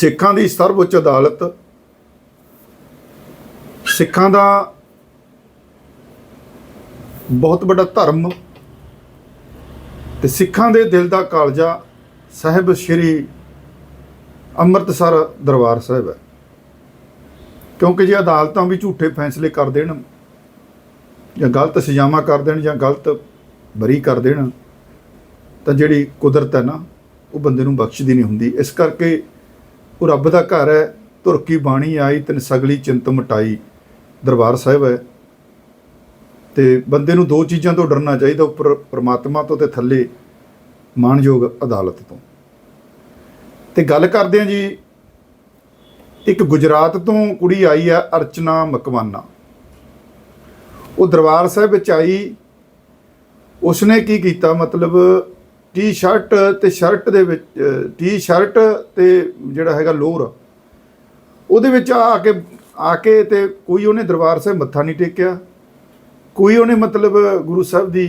ਸਿੱਖਾਂ ਦੀ ਸਰਵਉੱਚ ਅਦਾਲਤ, ਸਿੱਖਾਂ ਦਾ ਬਹੁਤ ਵੱਡਾ ਧਰਮ ਤੇ ਸਿੱਖਾਂ ਦੇ ਦਿਲ ਦਾ ਕਾਲਜਾ ਸਾਹਿਬ ਸ੍ਰੀ ਅੰਮ੍ਰਿਤਸਰ ਦਰਬਾਰ ਸਾਹਿਬ ਹੈ। ਕਿਉਂਕਿ ਜੇ ਅਦਾਲਤਾਂ ਵੀ ਝੂਠੇ ਫੈਸਲੇ ਕਰ ਦੇਣ ਜਾਂ ਗਲਤ ਸਜ਼ਾਵਾਂ ਕਰ ਦੇਣ ਜਾਂ ਗਲਤ ਬਰੀ ਕਰ ਦੇਣ, ਤਾਂ ਜਿਹੜੀ ਕੁਦਰਤ ਹੈ ਨਾ, ਉਹ ਬੰਦੇ ਨੂੰ ਬਖਸ਼ਦੀ ਨਹੀਂ ਹੁੰਦੀ। ਇਸ ਕਰਕੇ ਉਹ ਰੱਬ ਦਾ ਘਰ ਹੈ ਧੁਰਕੀ ਬਾਣੀ ਆਈ, ਤਿੰਨ ਸਗਲੀ ਚਿੰਤ ਮਟਾਈ। ਦਰਬਾਰ ਸਾਹਿਬ ਹੈ। ਤੇ ਬੰਦੇ ਨੂੰ ਦੋ ਚੀਜ਼ਾਂ ਤੋਂ ਡਰਨਾ ਚਾਹੀਦਾ, ਉੱਪਰ ਪ੍ਰਮਾਤਮਾ ਤੋਂ ਤੇ ਥੱਲੇ ਮਾਨਯੋਗ ਅਦਾਲਤ ਤੋਂ। ਤੇ ਗੱਲ ਕਰਦੇ ਹਾਂ ਜੀ, ਇੱਕ ਗੁਜਰਾਤ ਤੋਂ ਕੁੜੀ ਆਈ ਆ, ਅਰਚਨਾ ਮਕਵਾਨਾ। ਉਹ ਦਰਬਾਰ ਸਾਹਿਬ ਵਿੱਚ ਆਈ, ਉਸਨੇ ਕੀ ਕੀਤਾ? ਮਤਲਬ ਟੀ-ਸ਼ਰਟ ਤੇ ਸ਼ਰਟ ਦੇ ਵਿੱਚ ਟੀ-ਸ਼ਰਟ ਤੇ ਜਿਹੜਾ ਹੈਗਾ ਲੋਅਰ, ਉਹਦੇ ਵਿੱਚ ਆ ਕੇ ਆ ਕੇ ਤੇ ਕੋਈ ਉਹਨੇ ਦਰਬਾਰ ਸਾਹਿਬ ਮੱਥਾ ਨਹੀਂ ਟੇਕਿਆ। ਕੋਈ ਉਹਨੇ ਮਤਲਬ ਗੁਰੂ ਸਾਹਿਬ ਦੀ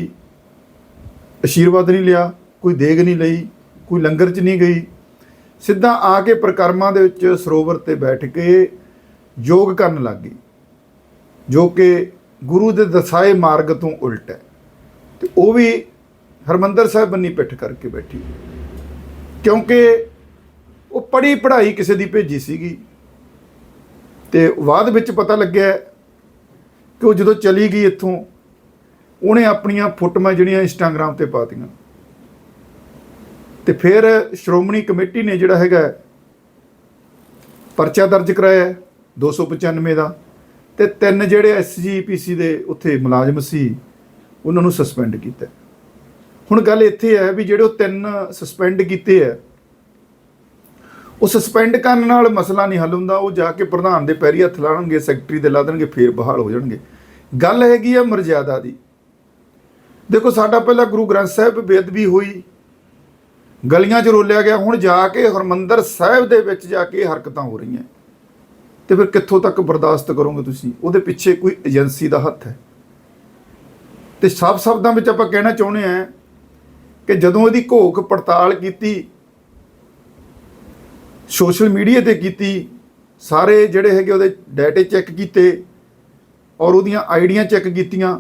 ਅਸ਼ੀਰਵਾਦ ਨਹੀਂ ਲਿਆ, ਕੋਈ ਦੇਗ ਨਹੀਂ ਲਈ, ਕੋਈ ਲੰਗਰ 'ਚ ਨਹੀਂ ਗਈ। ਸਿੱਧਾ ਆ ਕੇ ਪ੍ਰਕਰਮਾਂ ਦੇ ਵਿੱਚ ਸਰੋਵਰ ਤੇ ਬੈਠ ਕੇ ਯੋਗ ਕਰਨ ਲੱਗ ਗਈ, ਜੋ ਕਿ ਗੁਰੂ ਦੇ ਦਸਾਏ ਮਾਰਗ ਤੋਂ ਉਲਟ ਹੈ। ਤੇ ਉਹ ਵੀ ਹਰਮੰਦਰ ਸਾਹਿਬ ਬੰਨੀ ਪਿੱਠ ਕਰਕੇ ਬੈਠੀ। ਕਿਉਂਕਿ ਉਹ ਪੜ੍ਹੀ ਪੜ੍ਹਾਈ ਕਿਸੇ ਦੀ ਭੇਜੀ ਸੀਗੀ। ਤੇ ਬਾਅਦ ਵਿੱਚ ਪਤਾ ਲੱਗਿਆ ਕਿ ਉਹ ਜਦੋਂ ਚਲੀ ਗਈ ਇੱਥੋਂ, ਉਹਨੇ ਆਪਣੀਆਂ ਫੋਟੋਆਂ ਜਿਹੜੀਆਂ ਇੰਸਟਾਗ੍ਰam ਤੇ ਪਾਤੀਆਂ ਤੇ ਫਿਰ ਸ਼੍ਰੋਮਣੀ ਕਮੇਟੀ ਨੇ ਜਿਹੜਾ ਹੈਗਾ ਪਰਚਾ ਦਰਜ ਕਰਾਇਆ ਹੈ 295 ਦਾ। ਤੇ ਤਿੰਨ ਜਿਹੜੇ ਐਸਜੀਪੀਸੀ ਦੇ ਉੱਥੇ ਮੁਲਾਜ਼ਮ ਸੀ, ਉਹਨਾਂ ਨੂੰ ਸਸਪੈਂਡ ਕੀਤਾ। ਹੁਣ ਗੱਲ ਇੱਥੇ ਹੈ ਵੀ ਜਿਹੜੇ ਉਹ ਤਿੰਨ ਸਸਪੈਂਡ ਕੀਤੇ ਆ ਉਹ ਸਸਪੈਂਡ ਕਰਨ ਨਾਲ ਮਸਲਾ ਨਹੀਂ ਹੱਲ ਹੁੰਦਾ, ਉਹ ਜਾ ਕੇ ਪ੍ਰਧਾਨ ਦੇ ਪੈਰੀ ਹੱਥ ਲਾਣਗੇ ਸੈਕਟਰੀ ਦੇ ਲਾ ਦੇਣਗੇ, ਫੇਰ ਬਹਾਲ ਹੋ ਜਾਣਗੇ। ਗੱਲ ਹੈਗੀ ਆ ਮਰਜ਼ਾਦਾ ਦੀ। ਦੇਖੋ, ਸਾਡਾ ਪਹਿਲਾਂ ਗੁਰੂ ਗ੍ਰੰਥ ਸਾਹਿਬ ਬੇਅਦਬੀ ਹੋਈ, ਗਲੀਆਂ 'ਚ ਰੋਲਿਆ ਗਿਆ, ਹੁਣ ਜਾ ਕੇ ਹਰਮੰਦਰ ਸਾਹਿਬ ਦੇ ਵਿੱਚ ਜਾ ਕੇ ਹਰਕਤਾਂ ਹੋ ਰਹੀਆਂ। ਤੇ ਫਿਰ ਕਿੱਥੋਂ ਤੱਕ ਬਰਦਾਸ਼ਤ ਕਰੋਗੇ ਤੁਸੀਂ? ਉਹਦੇ ਪਿੱਛੇ ਕੋਈ ਏਜੰਸੀ ਦਾ ਹੱਥ ਹੈ। ਤੇ ਸਭ ਸ਼ਬਦਾਂ ਵਿੱਚ ਆਪਾਂ ਕਹਿਣਾ ਚਾਹੁੰਦੇ ਆ ਕਿ ਜਦੋਂ ਇਹਦੀ ਘੋਖ ਪੜਤਾਲ ਕੀਤੀ, ਸੋਸ਼ਲ ਮੀਡੀਆ ਤੇ ਕੀਤੀ, ਸਾਰੇ ਜਿਹੜੇ ਹੈਗੇ ਉਹਦੇ ਡਾਟੇ ਚੈੱਕ ਕੀਤੇ ਔਰ ਉਹਦੀਆਂ ਆਈਡੀਆਂ ਚੈੱਕ ਕੀਤੀਆਂ,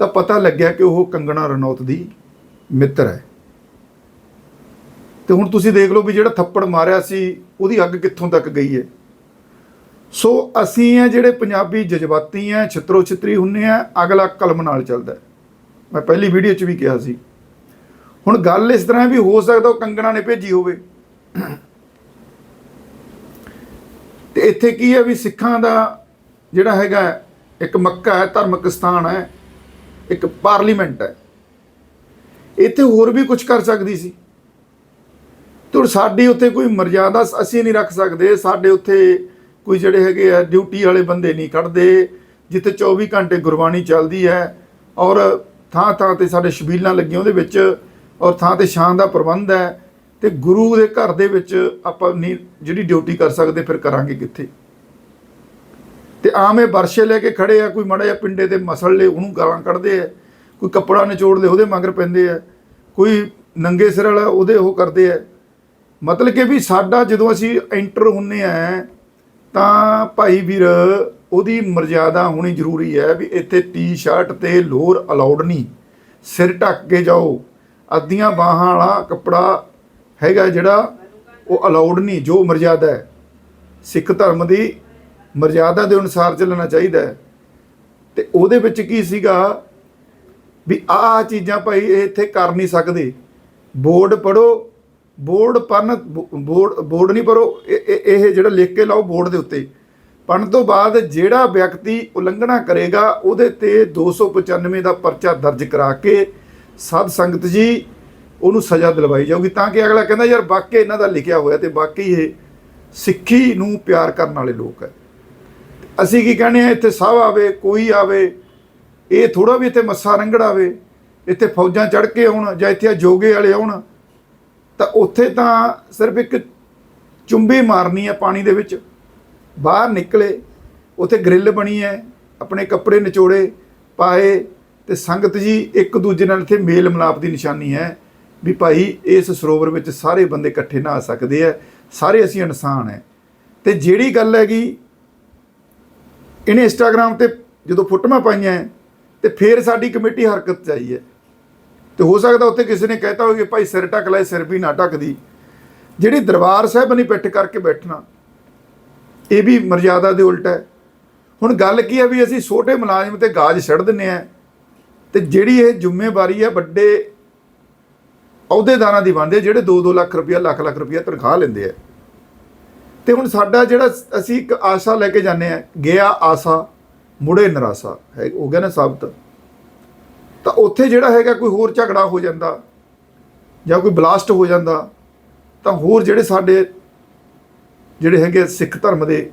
ਤਾਂ ਪਤਾ ਲੱਗਿਆ ਕਿ ਉਹ ਕੰਗਣਾ ਰਣੌਤ ਦੀ ਮਿੱਤਰ ਹੈ। ਤੇ ਹੁਣ ਤੁਸੀਂ ਦੇਖ ਲਓ ਵੀ ਜਿਹੜਾ ਥੱਪੜ ਮਾਰਿਆ ਸੀ, ਉਹਦੀ ਅੱਗ ਕਿੱਥੋਂ ਤੱਕ ਗਈ ਹੈ? ਸੋ ਅਸੀਂ ਆ ਜਿਹੜੇ ਪੰਜਾਬੀ ਜਜ਼ਬਾਤੀ ਆ ਛਿੱਤਰੋ ਛਿੱਤਰੀ ਹੁੰਨੇ ਆ, ਅਗਲਾ ਕਲਮ ਨਾਲ ਚੱਲਦਾ ਮੈਂ ਪਹਿਲੀ ਵੀਡੀਓ 'ਚ ਵੀ ਕਿਹਾ ਸੀ ਹੁਣ ਗੱਲ ਇਸ ਤਰ੍ਹਾਂ ਵੀ ਹੋ ਸਕਦਾ ਉਹ ਕੰਗਣਾ ਨੇ ਭੇਜੀ ਹੋਵੇ। ਤੇ ਇੱਥੇ ਕੀ ਹੈ ਵੀ ਸਿੱਖਾਂ ਦਾ ਜਿਹੜਾ ਹੈਗਾ ਇੱਕ ਮੱਕਾ ਹੈ, ਧਾਰਮਿਕ ਸਥਾਨ ਹੈ, ਇੱਕ ਪਾਰਲੀਮੈਂਟ ਹੈ। ਇੱਥੇ ਹੋਰ ਵੀ ਕੁਝ ਕਰ ਸਕਦੀ ਸੀ। ਤੇ ਸਾਡੀ ਉੱਥੇ ਕੋਈ ਮਰਜ਼ਾਦਾ ਅਸੀਂ ਨਹੀਂ ਰੱਖ ਸਕਦੇ। ਸਾਡੇ ਉੱਥੇ ਕੋਈ ਜਿਹੜੇ ਹੈਗੇ ਆ, ਡਿਊਟੀ ਵਾਲੇ ਬੰਦੇ ਨਹੀਂ ਕੱਢਦੇ ਜਿੱਥੇ 24 ਘੰਟੇ ਗੁਰਬਾਣੀ ਚੱਲਦੀ ਹੈ ਔਰ ਥਾਂ ਥਾਂ ਤੇ ਸਾਡੇ ਸ਼ਬੀਲਾਂ ਲੱਗੀਆਂ, ਉਹਦੇ ਵਿੱਚ ਔਰ ਥਾਂ ਤੇ ਸ਼ਾਨ ਦਾ ਪ੍ਰਬੰਧ ਹੈ ਤੇ ਗੁਰੂ ਦੇ ਘਰ ਦੇ ਵਿੱਚ ਆਪਾਂ ਨਹੀਂ ਜਿਹੜੀ ਡਿਊਟੀ ਕਰ ਸਕਦੇ ਫਿਰ ਕਰਾਂਗੇ ਕਿੱਥੇ? ਤੇ ਆਮ ਇਹ ਵਰਸ਼ੇ ਲੈ ਕੇ ਖੜੇ ਆ, ਕੋਈ ਮੜਾ ਜਿਹਾ ਪਿੰਡੇ ਤੇ ਮਸਲ ਲੈ, ਉਹਨੂੰ ਗਾਲਾਂ ਕੱਢਦੇ ਆ, ਕੋਈ ਕੱਪੜਾ ਨਿਚੋੜ ਲੈ, ਉਹਦੇ ਮਗਰ ਪੈਂਦੇ ਆ, ਕੋਈ ਨੰਗੇ ਸਿਰ ਵਾਲਾ ਉਹਦੇ ਉਹ ਕਰਦੇ ਆ। ਮਤਲਬ ਕਿ ਵੀ ਸਾਡਾ ਜਦੋਂ ਅਸੀਂ ਐਂਟਰ ਹੁੰਨੇ ਆ, ਤਾਂ ਭਾਈ ਵੀਰ ਉਹਦੀ ਮਰਜ਼ਾਦਾ ਹੋਣੀ ਜ਼ਰੂਰੀ ਹੈ ਵੀ ਇੱਥੇ ਟੀ-ਸ਼ਰਟ ਤੇ ਲੋਅਰ ਅਲਾਉਡ ਨਹੀਂ, ਸਿਰ ਢੱਕ ਕੇ ਜਾਓ। ਅੱਧੀਆਂ ਬਾਹਾਂ ਵਾਲਾ ਕੱਪੜਾ ਹੈਗਾ ਜਿਹੜਾ ਉਹ ਅਲਾਉਡ ਨਹੀਂ, ਜੋ ਮਰਜ਼ਾਦਾ ਹੈ। ਸਿੱਖ ਧਰਮ ਦੀ ਮਰਜ਼ਾਦਾ ਦੇ ਅਨੁਸਾਰ ਚੱਲਣਾ ਚਾਹੀਦਾ ਹੈ। ਤੇ ਉਹਦੇ ਵਿੱਚ ਕੀ ਸੀਗਾ ਵੀ ਆਹ ਚੀਜ਼ਾਂ ਭਾਈ ਇਹ ਇੱਥੇ ਕਰ ਨਹੀਂ ਸਕਦੇ। ਬੋਰਡ ਪੜੋ ਬੋਰਡ ਪੜਨ ਬੋਰਡ ਬੋਰਡ ਨਹੀਂ ਪੜੋ ਇਹ, ਇਹ- ਇਹ ਜਿਹੜਾ ਲਿਖ ਕੇ ਲਾਓ ਬੋਰਡ ਦੇ ਉੱਤੇ। ਪੜਨ ਤੋਂ ਬਾਅਦ ਜਿਹੜਾ ਵਿਅਕਤੀ ਉਲੰਘਣਾ ਕਰੇਗਾ, ਉਹਦੇ ਤੇ 295 ਦਾ ਪਰਚਾ ਦਰਜ ਕਰਾ ਕੇ ਸਾਧ ਸੰਗਤ ਜੀ, ਉਹਨੂੰ ਸਜ਼ਾ ਦਿਲਵਾਈ ਜਾਊਗੀ। ਤਾਂ ਕਿ ਅਗਲਾ ਕਹਿੰਦਾ, ਯਾਰ ਵਾਕਈ ਇਹਨਾਂ ਦਾ ਲਿਖਿਆ ਹੋਇਆ ਤੇ ਵਾਕਈ ਇਹ ਸਿੱਖੀ ਨੂੰ ਪਿਆਰ ਕਰਨ ਵਾਲੇ ਲੋਕ ਹੈ ਅਸੀਂ ਕੀ ਕਹਿੰਦੇ ਆ ਇੱਥੇ ਸਭ ਆਵੇ, ਕੋਈ ਆਵੇ, ਇਹ ਥੋੜਾ ਵੀ ਇੱਥੇ ਮੱਸਾ ਰੰਗੜ ਆਵੇ, ਇੱਥੇ ਫੌਜਾਂ ਚੜ ਕੇ ਆਉਣ ਜਾਂ ਇੱਥੇ ਜੋਗੇ ਵਾਲੇ ਆਉਣ, ਤਾਂ ਉੱਥੇ ਤਾਂ ਸਿਰਫ ਇੱਕ ਚੁੰਬੀ ਮਾਰਨੀ ਹੈ ਪਾਣੀ ਦੇ ਵਿੱਚ। ਬਾਹਰ ਨਿਕਲੇ, ਉੱਥੇ ਗ੍ਰਿਲ ਬਣੀ ਹੈ, ਆਪਣੇ ਕੱਪੜੇ ਨਿਚੋੜੇ ਪਾਏ ਤੇ ਸੰਗਤ ਜੀ ਇੱਕ ਦੂਜੇ ਨਾਲ ਇੱਥੇ ਮੇਲ ਮਿਲਾਪ ਦੀ ਨਿਸ਼ਾਨੀ ਹੈ ਵੀ ਭਾਈ ਇਸ ਸਰੋਵਰ ਵਿੱਚ ਸਾਰੇ ਬੰਦੇ ਇਕੱਠੇ ਨਹਾ ਸਕਦੇ ਆ ਸਾਰੇ ਅਸੀਂ ਇਨਸਾਨ ਹੈ। ਤੇ ਜਿਹੜੀ ਗੱਲ ਹੈਗੀ ਇਹਨੇ ਇੰਸਟਾਗ੍ਰam ਤੇ ਜਦੋਂ ਫੋਟੋਆਂ ਪਾਈਆਂ ਹੈ, ਤੇ ਫੇਰ ਸਾਡੀ ਕਮੇਟੀ ਹਰਕਤ 'ਚ ਆਈ ਹੈ। ਤੇ ਹੋ ਸਕਦਾ ਉੱਥੇ ਕਿਸੇ ਨੇ ਕਹਿਤਾ ਹੋਵੇ ਭਾਈ ਸਿਰ ਢੱਕ ਲੈ ਸਿਰ ਵੀ ਨਾ ਢੱਕਦੀ ਜਿਹੜੀ ਦਰਬਾਰ ਸਾਹਿਬ ਨਹੀਂ ਪਿੱਠ ਕਰਕੇ ਬੈਠਣਾ ਇਹ ਵੀ ਮਰਜ਼ਾਦਾ ਦੇ ਉਲਟ ਹੈ। ਹੁਣ ਗੱਲ ਕੀ ਹੈ ਵੀ ਅਸੀਂ ਛੋਟੇ ਮੁਲਾਜ਼ਮ ਤੇ ਗਾਜ ਛੱਡ ਦਿੰਨੇ ਆ ਤੇ ਜਿਹੜੀ ਇਹ ਜ਼ਿੰਮੇਵਾਰੀ ਹੈ ਵੱਡੇ ਅਹੁਦੇਦਾਰਾਂ ਦੀ ਬਣਦੀ ਜਿਹੜੇ 2-2 ਲੱਖ ਰੁਪਇਆ, ਲੱਖ ਲੱਖ ਰੁਪਇਆ ਤਨਖਾਹ ਲੈਂਦੇ ਆ। ਤੇ ਹੁਣ ਸਾਡਾ ਜਿਹੜਾ ਅਸੀਂ ਇੱਕ ਆਸ਼ਾ ਲੈ ਕੇ ਜਾਂਦੇ ਆ, ਗਿਆ ਆਸਾ, ਮੁੜੇ ਨਿਰਾਸਾ, ਹੈ, ਹੋ ਗਿਆ ਨਾ ਸਾਬਤ। ਤਾਂ ਉੱਥੇ ਜਿਹੜਾ ਹੈਗਾ ਕੋਈ ਹੋਰ ਝਗੜਾ ਹੋ ਜਾਂਦਾ, ਜਾਂ ਕੋਈ ਬਲਾਸਟ ਹੋ ਜਾਂਦਾ, ਤਾਂ ਹੋਰ ਜਿਹੜੇ ਸਾਡੇ ਜਿਹੜੇ ਹੈਗੇ ਸਿੱਖ ਧਰਮ ਦੇ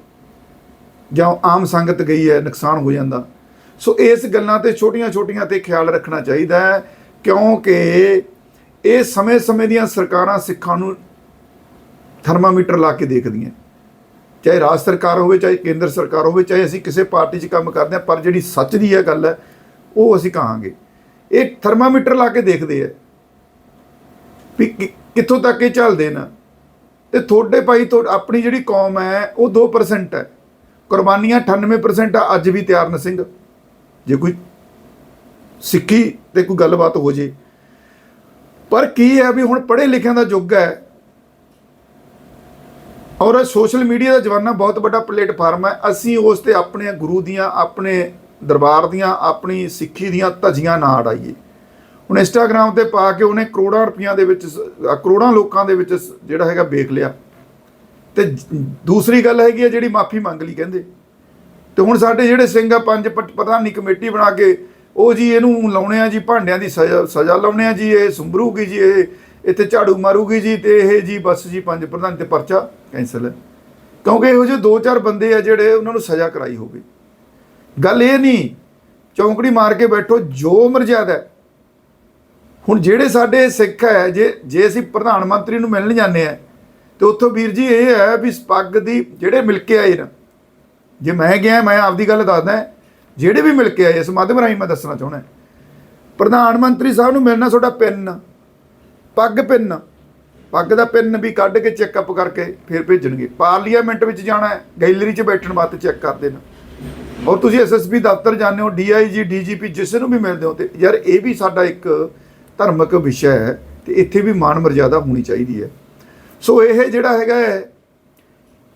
ਜਾਂ ਆਮ ਸੰਗਤ ਗਈ ਹੈ, ਨੁਕਸਾਨ ਹੋ ਜਾਂਦਾ ਸੋ ਇਸ ਗੱਲਾਂ ਤੇ ਛੋਟੀਆਂ-ਛੋਟੀਆਂ ਤੇ ਖਿਆਲ ਰੱਖਣਾ ਚਾਹੀਦਾ ਹੈ, ਕਿਉਂਕਿ ਇਹ ਸਮੇਂ-ਸਮੇਂ ਦੀਆਂ ਸਰਕਾਰਾਂ ਸਿੱਖਾਂ ਨੂੰ ਥਰਮਾਮੀਟਰ ਲਾ ਕੇ ਦੇਖਦੀਆਂ ਚਾਹੇ ਰਾਜ ਸਰਕਾਰ ਹੋਵੇ, ਚਾਹੇ ਕੇਂਦਰ ਸਰਕਾਰ ਹੋਵੇ, ਚਾਹੇ ਅਸੀਂ ਕਿਸੇ ਪਾਰਟੀ 'ਚ ਕੰਮ ਕਰਦੇ ਹਾਂ, ਪਰ ਜਿਹੜੀ ਸੱਚ ਦੀ ਹੈ ਗੱਲ ਹੈ, ਉਹ ਅਸੀਂ ਕਹਾਂਗੇ। ਇਹ ਥਰਮਾਮੀਟਰ ਲਾ ਕੇ ਦੇਖਦੇ ਆ ਵੀ ਕਿੱਥੋਂ ਤੱਕ ਇਹ ਚੱਲਦੇ ਨੇ। ਤੇ ਤੁਹਾਡੇ ਭਾਈ ਤੋਂ ਆਪਣੀ ਜਿਹੜੀ ਕੌਮ ਹੈ, ਉਹ 2% ਹੈ। ਕੁਰਬਾਨੀਆਂ 98% ਆ, ਅੱਜ ਵੀ ਤਿਆਰ ਨੇ ਸਿੰਘ। ਜੇ ਕੋਈ ਸਿੱਖੀ ਤੇ ਕੋਈ ਗੱਲਬਾਤ ਹੋ ਜੇ। ਪਰ ਕੀ ਹੈ ਵੀ ਹੁਣ ਪੜ੍ਹੇ ਲਿਖਿਆਂ ਦਾ ਯੁੱਗ ਹੈ। ਔਰ ਸੋਸ਼ਲ ਮੀਡੀਆ ਦਾ ਜਵਾਨਾ ਬਹੁਤ ਵੱਡਾ ਪਲੇਟਫਾਰਮ ਹੈ। ਅਸੀਂ ਉਸ ਤੇ ਆਪਣੇ ਗੁਰੂ ਦੀਆਂ, ਆਪਣੇ ਦਰਬਾਰ ਦੀਆਂ, ਆਪਣੀ ਸਿੱਖੀ ਦੀਆਂ ਧਜ਼ੀਆਂ ਨਾ ਅੜਾਈਏ। ਹੁਣ ਇੰਸਟਾਗ੍ਰam ਤੇ ਪਾ ਕੇ ਉਹਨੇ ਕਰੋੜਾਂ ਰੁਪਈਆਂ ਦੇ ਵਿੱਚ ਕਰੋੜਾਂ ਲੋਕਾਂ ਦੇ ਵਿੱਚ ਜਿਹੜਾ ਹੈਗਾ ਵੇਖ ਲਿਆ। ਤੇ ਦੂਸਰੀ ਗੱਲ ਹੈਗੀ ਹੈ ਜਿਹੜੀ ਮਾਫੀ ਮੰਗ ਲਈ ਕਹਿੰਦੇ। ਤੇ ਹੁਣ ਸਾਡੇ ਜਿਹੜੇ ਸਿੰਘ ਆ, ਪੰਜ ਪ- ਪ੍ਰਧਾਨੀ ਕਮੇਟੀ ਬਣਾ ਕੇ, ਉਹ ਜੀ ਇਹਨੂੰ ਲਾਉਣੇ ਆ ਜੀ, ਭਾਂਡਿਆਂ ਦੀ ਸਜ਼ਾ ਸਜ਼ਾ ਲਾਉਣੇ ਆ ਜੀ, ਇਹ ਸੁੰਬਰੂਗੀ ਜੀ, ਇਹ ਇੱਥੇ ਝਾੜੂ ਮਾਰੂਗੀ ਜੀ, ਤੇ ਇਹ ਜੀ ਬਸ ਜੀ ਪੰਜ ਪ੍ਰਧਾਨ ਤੇ ਪਰਚਾ ਕੈਂਸਲ ਹੈ। ਕਿਉਂਕਿ ਇਹੋ ਜਿਹੇ ਦੋ ਚਾਰ ਬੰਦੇ ਆ ਜਿਹੜੇ ਉਹਨਾਂ ਨੂੰ ਸਜ਼ਾ ਕਰਾਈ ਹੋਵੇ। ਗੱਲ ਇਹ ਨਹੀਂ, ਚੌਂਕੜੀ ਮਾਰ ਕੇ ਬੈਠੋ, ਜੋ ਮਰਜ਼ਾਦਾ ਹੈ। ਹੁਣ ਜਿਹੜੇ ਸਾਡੇ ਸਿੱਖ ਹੈ, ਜੇ ਜੇ ਅਸੀਂ ਪ੍ਰਧਾਨ ਮੰਤਰੀ ਨੂੰ ਮਿਲਣ ਜਾਂਦੇ ਆ, ਤੇ ਉੱਥੋਂ ਵੀਰ ਜੀ ਇਹ ਹੈ ਵੀ ਪੱਗ ਦੀ, ਜਿਹੜੇ ਮਿਲ ਕੇ ਆਏ ਨਾ ਜੇ ਮੈਂ ਗਿਆ, ਮੈਂ ਆਪਦੀ ਗੱਲ ਦੱਸਦਾ, ਜਿਹੜੇ ਵੀ ਮਿਲ ਕੇ ਆਏ, ਇਸ ਮਾਧਿਅਮ ਰਾਹੀਂ ਮੈਂ ਦੱਸਣਾ ਚਾਹੁੰਦਾ। ਪ੍ਰਧਾਨ ਮੰਤਰੀ ਸਾਹਿਬ ਨੂੰ ਮਿਲਣਾ ਤੁਹਾਡਾ ਪਿੰਨ, ਪੱਗ ਪਿੰਨ। ਪੱਗ ਦਾ ਪਿੰਨ ਵੀ ਕੱਢ ਕੇ ਚੈੱਕਅਪ ਕਰਕੇ ਫਿਰ ਭੇਜਣਗੇ। ਪਾਰਲੀਮੈਂਟ ਵਿੱਚ ਜਾਣਾ ਹੈ, ਗੈਲਰੀ 'ਚ ਬੈਠਣ ਵਾਸਤੇ ਚੈੱਕ ਕਰਦੇ ਨੇ ਔਰ ਤੁਸੀਂ ਐਸਐਸਪੀ ਦਫ਼ਤਰ ਜਾਂਦੇ ਹੋ ਡੀਆਈਜੀ ਡੀਜੀਪੀ ਜਿਸ ਨੂੰ ਵੀ ਮਿਲਦੇ ਹੋ ਤੇ ਯਾਰ ਇਹ ਵੀ ਸਾਡਾ ਇੱਕ ਧਾਰਮਿਕ ਵਿਸ਼ਾ ਹੈ ਤੇ ਇੱਥੇ ਵੀ ਮਾਨ ਮਰਜ਼ਾਦਾ ਹੋਣੀ ਚਾਹੀਦੀ ਹੈ। ਸੋ ਇਹ ਜਿਹੜਾ ਹੈਗਾ ਹੈ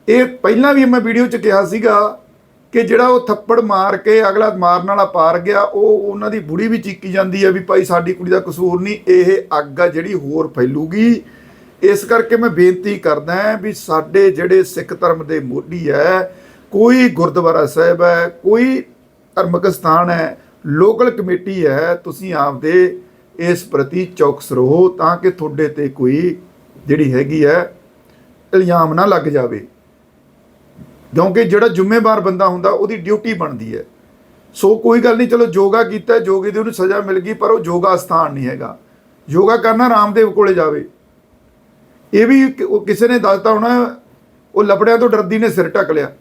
ਇਹ ਪਹਿਲਾਂ ਵੀ ਮੈਂ ਵੀਡੀਓ 'ਚ ਕਿਹਾ ਸੀਗਾ ਕਿ ਜਿਹੜਾ ਉਹ ਥੱਪੜ ਮਾਰ ਕੇ ਅਗਲਾ ਮਾਰਨ ਵਾਲਾ ਪਾਰ ਗਿਆ, ਉਹ ਉਹਨਾਂ ਦੀ ਬੁੜੀ ਵੀ ਚੀਕੀ ਜਾਂਦੀ ਹੈ ਵੀ ਭਾਈ ਸਾਡੀ ਕੁੜੀ ਦਾ ਕਸੂਰ ਨਹੀਂ, ਇਹ ਅੱਗ ਆ ਜਿਹੜੀ ਹੋਰ ਫੈਲੂਗੀ। ਇਸ ਕਰਕੇ ਮੈਂ ਬੇਨਤੀ ਕਰਦਾ ਵੀ ਸਾਡੇ ਜਿਹੜੇ ਸਿੱਖ ਧਰਮ ਦੇ ਮੋਢੀ ਹੈ ਕੋਈ ਗੁਰਦੁਆਰਾ ਸਾਹਿਬ ਹੈ ਕੋਈ ਧਰਮਿਕ ਸਥਾਨ ਹੈ ਲੋਕਲ ਕਮੇਟੀ ਹੈ ਤੁਸੀਂ ਆਪਦੇ ਇਸ ਪ੍ਰਤੀ ਚੌਕਸ ਰਹੋ ਤਾਂ ਕਿ ਤੁਹਾਡੇ ਤੇ ਕੋਈ ਜਿਹੜੀ ਹੈਗੀ ਹੈ ਇਲਜ਼ਾਮ ਨਾ ਲੱਗ ਜਾਵੇ। ਕਿਉਂਕਿ ਜਿਹੜਾ ਜ਼ਿੰਮੇਵਾਰ ਬੰਦਾ ਹੁੰਦਾ, ਉਹਦੀ ਡਿਊਟੀ ਬਣਦੀ ਹੈ। ਸੋ ਕੋਈ ਗੱਲ ਨਹੀਂ, ਚਲੋ ਯੋਗਾ ਕੀਤਾ, ਯੋਗੇ ਦੀ ਉਹਨੂੰ ਸਜ਼ਾ ਮਿਲ ਗਈ, ਪਰ ਉਹ ਯੋਗਾ ਸਥਾਨ ਨਹੀਂ ਹੈਗਾ। ਯੋਗਾ ਕਰਨਾ ਰਾਮਦੇਵ ਕੋਲੇ ਜਾਵੇ। ਇਹ ਵੀ ਉਹ ਕਿਸੇ ਨੇ ਦੱਸਤਾ ਹੋਣਾ, ਉਹ ਲਪੜਿਆਂ ਤੋਂ ਡਰਦੀ ਨੇ, ਸਿਰ ਢੱਕ ਲਿਆ।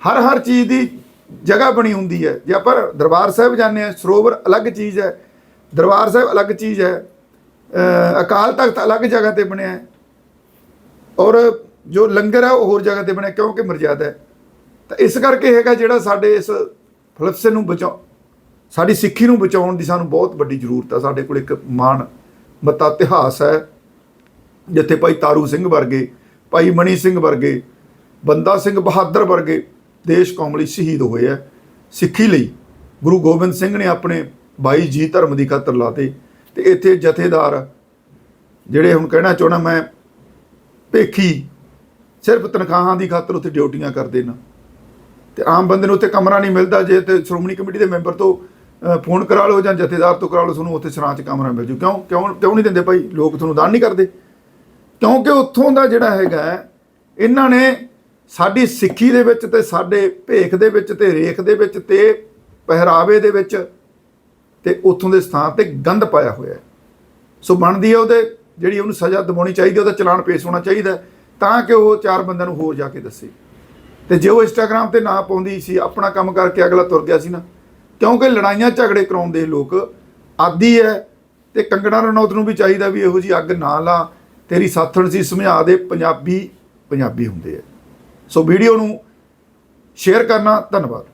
ਹਰ ਹਰ ਚੀਜ਼ ਦੀ ਜਗ੍ਹਾ ਬਣੀ ਹੁੰਦੀ ਹੈ। ਜੇ ਆਪਾਂ ਦਰਬਾਰ ਸਾਹਿਬ ਜਾਂਦੇ ਆ ਸਰੋਵਰ ਅਲੱਗ ਚੀਜ਼ ਹੈ। ਦਰਬਾਰ ਸਾਹਿਬ ਅਲੱਗ ਚੀਜ਼ ਹੈ। ਅਕਾਲ ਤਖਤ ਅਲੱਗ ਜਗ੍ਹਾ ਤੇ ਬਣਿਆ ਹੈ। ਔਰ ਜੋ ਲੰਗਰ ਹੈ ਉਹ ਹੋਰ ਜਗ੍ਹਾ ਤੇ ਬਣਿਆ, ਕਿਉਂਕਿ ਮਰਜ਼ਾਦਾ ਹੈ। ਤਾਂ ਇਸ ਕਰਕੇ ਹੈਗਾ ਜਿਹੜਾ ਸਾਡੇ ਇਸ ਫਲਸਫੇ ਨੂੰ ਬਚਾਉ, ਸਾਡੀ ਸਿੱਖੀ ਨੂੰ ਬਚਾਉਣ ਦੀ ਸਾਨੂੰ ਬਹੁਤ ਵੱਡੀ ਜ਼ਰੂਰਤ ਹੈ ਸਾਡੇ ਕੋਲ ਇੱਕ ਮਾਣ, ਮਤਾ ਇਤਿਹਾਸ ਹੈ, ਜਿੱਥੇ ਭਾਈ ਤਾਰੂ ਸਿੰਘ ਵਰਗੇ, ਭਾਈ ਮਣੀ ਸਿੰਘ ਵਰਗੇ, ਬੰਦਾ ਸਿੰਘ ਬਹਾਦਰ ਵਰਗੇ ਦੇਸ਼ ਕੌਮ ਲਈ ਸ਼ਹੀਦ ਹੋਏ ਆ। ਸਿੱਖੀ ਲਈ ਗੁਰੂ ਗੋਬਿੰਦ ਸਿੰਘ ਨੇ ਆਪਣੇ ਬਾਈ ਜੀ ਧਰਮ ਦੀ ਖਾਤਰ ਲਾਤੇ ਤੇ ਇੱਥੇ ਜਥੇਦਾਰ ਜਿਹੜੇ ਹੁਣ ਕਹਿਣਾ ਚਾਹਣਾ ਮੈਂ, ਭੇਖੀ ਸਿਰਫ ਤਨਖਾਹਾਂ ਦੀ ਖਾਤਰ ਉੱਥੇ ਡਿਊਟੀਆਂ ਕਰਦੇ ਨੇ। ਤੇ ਆਮ ਬੰਦੇ ਨੂੰ ਉੱਥੇ ਕਮਰਾ ਨਹੀਂ ਮਿਲਦਾ, ਜੇ ਤੇ ਸ਼੍ਰੋਮਣੀ ਕਮੇਟੀ ਦੇ ਮੈਂਬਰ ਤੋਂ ਫੋਨ ਕਰਾ ਲਓ ਜਾਂ ਜਥੇਦਾਰ ਤੋਂ ਕਰਾ ਲਓ, ਤੁਹਾਨੂੰ ਉੱਥੇ ਸਰਾਂ 'ਚ ਕਮਰਾ ਮਿਲ ਜੂ। ਕਿਉਂ? ਕਿਉਂ ਕਿਉਂ ਨਹੀਂ ਦਿੰਦੇ ਭਾਈ? ਲੋਕ ਤੁਹਾਨੂੰ ਦਾਨ ਨਹੀਂ ਕਰਦੇ। ਕਿਉਂਕਿ ਉੱਥੋਂ ਦਾ ਜਿਹੜਾ ਹੈਗਾ ਇਹਨਾਂ ਨੇ ਸਾਡੀ ਸਿੱਖੀ ਦੇ ਵਿੱਚ ਤੇ ਸਾਡੇ ਭੇਖ ਦੇ ਵਿੱਚ ਤੇ ਰੇਖ ਦੇ ਵਿੱਚ ਤੇ ਪਹਿਰਾਵੇ ਦੇ ਵਿੱਚ ਤੇ ਉੱਥੋਂ ਦੇ ਸਥਾਨ ਤੇ ਗੰਦ ਪਾਇਆ ਹੋਇਆ ਸੋ ਬਣਦੀ ਹੈ ਉਹਦੇ, ਜਿਹੜੀ ਉਹਨੂੰ ਸਜ਼ਾ ਦਿਵਾਉਣੀ ਚਾਹੀਦੀ ਉਹਦਾ ਚਲਾਨ ਪੇਸ਼ ਹੋਣਾ ਚਾਹੀਦਾ ਤਾਂ ਕਿ ਉਹ ਚਾਰ ਬੰਦਿਆਂ ਨੂੰ ਹੋਰ ਜਾ ਕੇ ਦੱਸੇ। ਤੇ ਜੇ ਉਹ ਇੰਸਟਾਗ੍ਰam ਤੇ ਨਾ ਪਾਉਂਦੀ ਸੀ, ਆਪਣਾ ਕੰਮ ਕਰਕੇ ਅਗਲਾ ਤੁਰ ਗਿਆ ਸੀ ਨਾ। ਕਿਉਂਕਿ ਲੜਾਈਆਂ ਝਗੜੇ ਕਰਾਉਂਦੇ ਲੋਕ ਆਦੀ ਹੈ ਤੇ ਕੰਗਣਾ ਰਣੌਤ ਨੂੰ ਵੀ ਚਾਹੀਦਾ ਵੀ ਇਹੋ ਜੀ ਅੱਗ ਨਾ ਲਾ। ਤੇਰੀ ਸਾਥਣ ਸੀ, ਸਮਝਾ ਦੇ, ਪੰਜਾਬੀ ਪੰਜਾਬੀ ਹੁੰਦੇ ਆ ਸੋ ਵੀਡੀਓ ਨੂੰ ਸ਼ੇਅਰ ਕਰਨਾ ਧੰਨਵਾਦ।